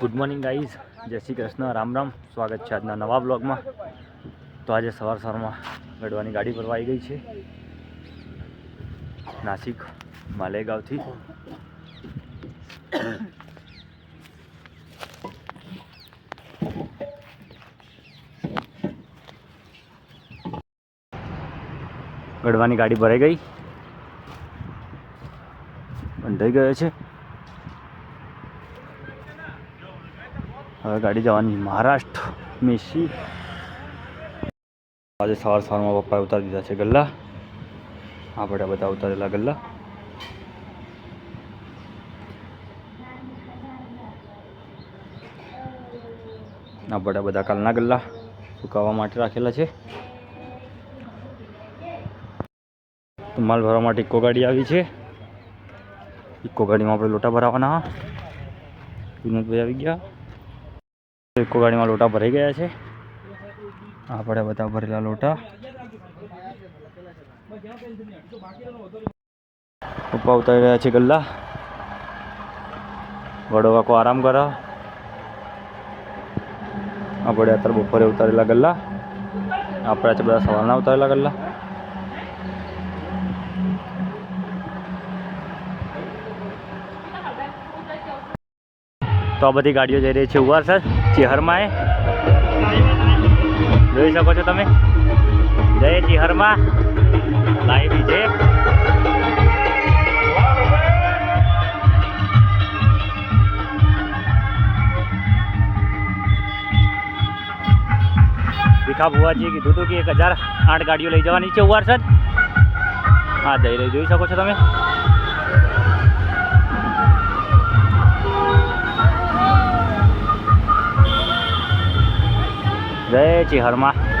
Good morning guys. જય શ્રી કૃષ્ણ. રામ રામ. સ્વાગત છે આજના નવા બ્લોગમાં તો આજે સવાર સવારમાં ગઢવાની ગાડી ભરવા આવી ગઈ છે. નાસિક માલેગાંવથી. ગઢવાની ગાડી ભરાઈ ગઈ. બંધાઈ ગયો છે. હવે ગાડી જવાની મહારાષ્ટ્ર મેસી. આજે સવાર સવારમાં પપ્પાએ ઉતારી દીધા છે ગલ્લા. આપણે બધા ઉતારેલા ગલ્લા. આપણે બધા કાલના ગલ્લા સુકાવવા માટે રાખેલા છે. તો માલ ભરવા માટે ઇકો ગાડી આવી છે. ઇકો ગાડીમાં આપણે લોટા ભરાવાના. વિનોદભાઈ આવી ગયા. ઇકો ગાડીમાં લોટા ભરાઈ ગયા છે. આપણે બધા ભરેલા લોટા. પપ્પા ઉતારી રહ્યા છે ગલ્લા. વડો કાકો આરામ કરો. આપણે અત્યારે બપોરે ઉતારેલા ગલ્લા. આપણે બધા સવારના ઉતારેલા ગલ્લા. તો આ બધી ગાડીઓ જઈ રહી છે ઉવારસર ચિહરમાં એ જોઈ શકો છો તમે? જય ચિહરમાં. લાઈવ છે ભીખા કીધું હતું કે એક હજાર આઠ ગાડીઓ લઈ જવાની છે ઉવારસર હા, જઈ રહી જોઈ શકો છો તમે? જય ચિહરમાં